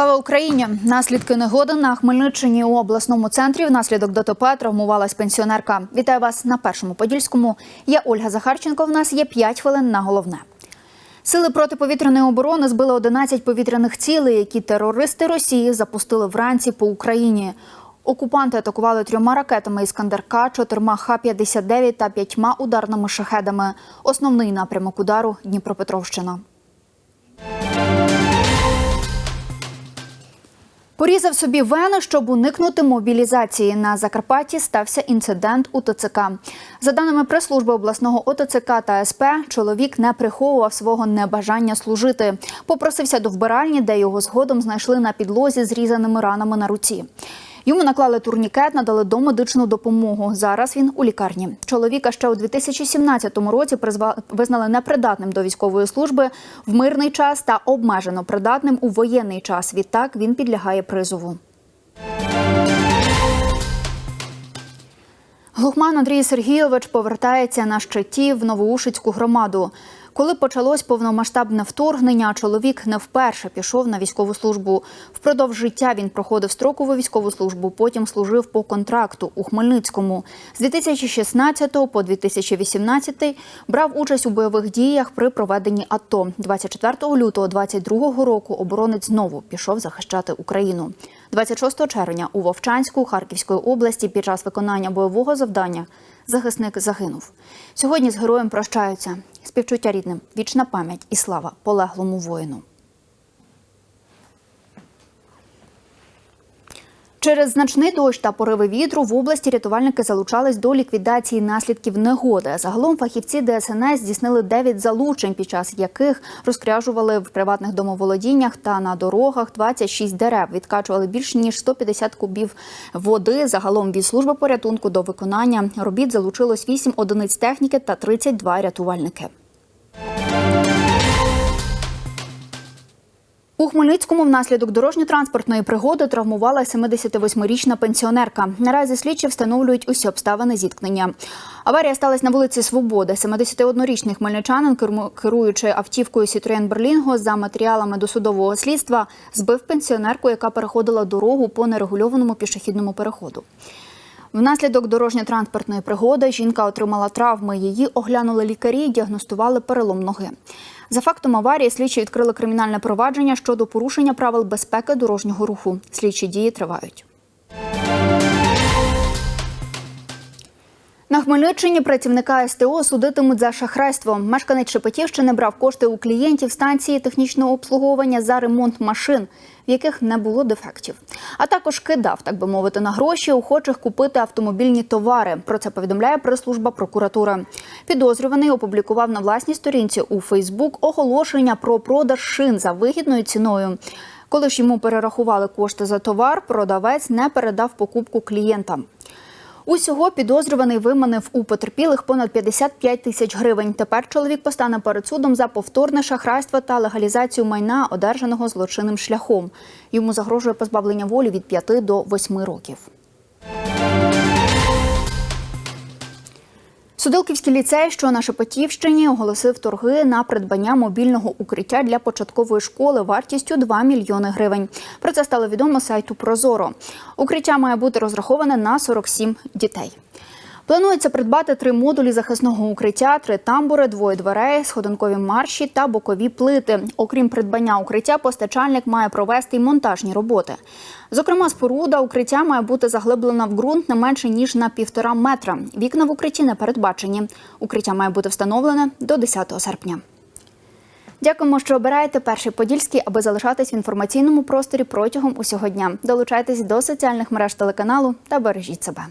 Україні наслідки негоди на Хмельниччині у обласному центрі внаслідок ДТП травмувалась пенсіонерка. Вітаю вас на першому подільському. Я Ольга Захарченко. В нас є 5 хвилин на головне. Сили протиповітряної оборони збили 11 повітряних цілей, які терористи Росії запустили вранці по Україні. Окупанти атакували трьома ракетами «Іскандер-К», чотирма Х-59 та п'ятьма ударними шахедами. Основний напрямок удару Дніпропетровщина. Порізав собі вени, щоб уникнути мобілізації. На Закарпатті стався інцидент у ТЦК. За даними прес-служби обласного ОТЦК та СП, чоловік не приховував свого небажання служити. Попросився до вбиральні, де його згодом знайшли на підлозі зрізаними ранами на руці. Йому наклали турнікет, надали домедичну допомогу. Зараз він у лікарні. Чоловіка ще у 2017 році визнали непридатним до військової служби в мирний час та обмежено придатним у воєнний час. Відтак він підлягає призову. Глухман Андрій Сергійович повертається на щиті в Новоушицьку громаду. Коли почалось повномасштабне вторгнення, чоловік не вперше пішов на військову службу. Впродовж життя він проходив строкову військову службу, потім служив по контракту у Хмельницькому. З 2016 по 2018 брав участь у бойових діях при проведенні АТО. 24 лютого 2022 року оборонець знову пішов захищати Україну. 26 червня у Вовчанську Харківської області під час виконання бойового завдання захисник загинув. Сьогодні з героєм прощаються. Співчуття рідним, вічна пам'ять і слава полеглому воїну. Через значний дощ та пориви вітру в області рятувальники залучались до ліквідації наслідків негоди. Загалом фахівці ДСНС здійснили 9 залучень, під час яких розкряжували в приватних домоволодіннях та на дорогах 26 дерев. Відкачували більш ніж 150 кубів води. Загалом від служби порятунку до виконання робіт залучилось 8 одиниць техніки та 32 рятувальники. У Хмельницькому внаслідок дорожньо-транспортної пригоди травмувала 78-річна пенсіонерка. Наразі слідчі встановлюють усі обставини зіткнення. Аварія сталася на вулиці Свободи. 71-річний хмельничанин, керуючи автівкою Citroen Berlingo за матеріалами досудового слідства, збив пенсіонерку, яка переходила дорогу по нерегульованому пішохідному переходу. Внаслідок дорожньо-транспортної пригоди жінка отримала травми. Її оглянули лікарі і діагностували перелом ноги. За фактом аварії слідчі відкрили кримінальне провадження щодо порушення правил безпеки дорожнього руху. Слідчі дії тривають. На Хмельниччині працівника СТО судитимуть за шахрайство. Мешканець Шепетівщини брав кошти у клієнтів станції технічного обслуговування за ремонт машин, в яких не було дефектів. А також кидав, так би мовити, на гроші охочих купити автомобільні товари. Про це повідомляє прес-служба прокуратури. Підозрюваний опублікував на власній сторінці у Фейсбук оголошення про продаж шин за вигідною ціною. Коли ж йому перерахували кошти за товар, продавець не передав покупку клієнтам. Усього підозрюваний виманив у потерпілих понад 55 тисяч гривень. Тепер чоловік постане перед судом за повторне шахрайство та легалізацію майна, одержаного злочинним шляхом. Йому загрожує позбавлення волі від 5 до 8 років. Судилківський ліцей, що на Шепетівщині, оголосив торги на придбання мобільного укриття для початкової школи вартістю 2 мільйони гривень. Про це стало відомо сайту Прозоро. Укриття має бути розраховане на 47 дітей. Планується придбати три модулі захисного укриття, три тамбури, двоє дверей, сходинкові марші та бокові плити. Окрім придбання укриття, постачальник має провести й монтажні роботи. Зокрема, споруда укриття має бути заглиблена в ґрунт не менше ніж на півтора метра. Вікна в укритті не передбачені. Укриття має бути встановлене до 10 серпня. Дякуємо, що обираєте перший подільський, аби залишатись в інформаційному просторі протягом усього дня. Долучайтесь до соціальних мереж телеканалу та бережіть себе.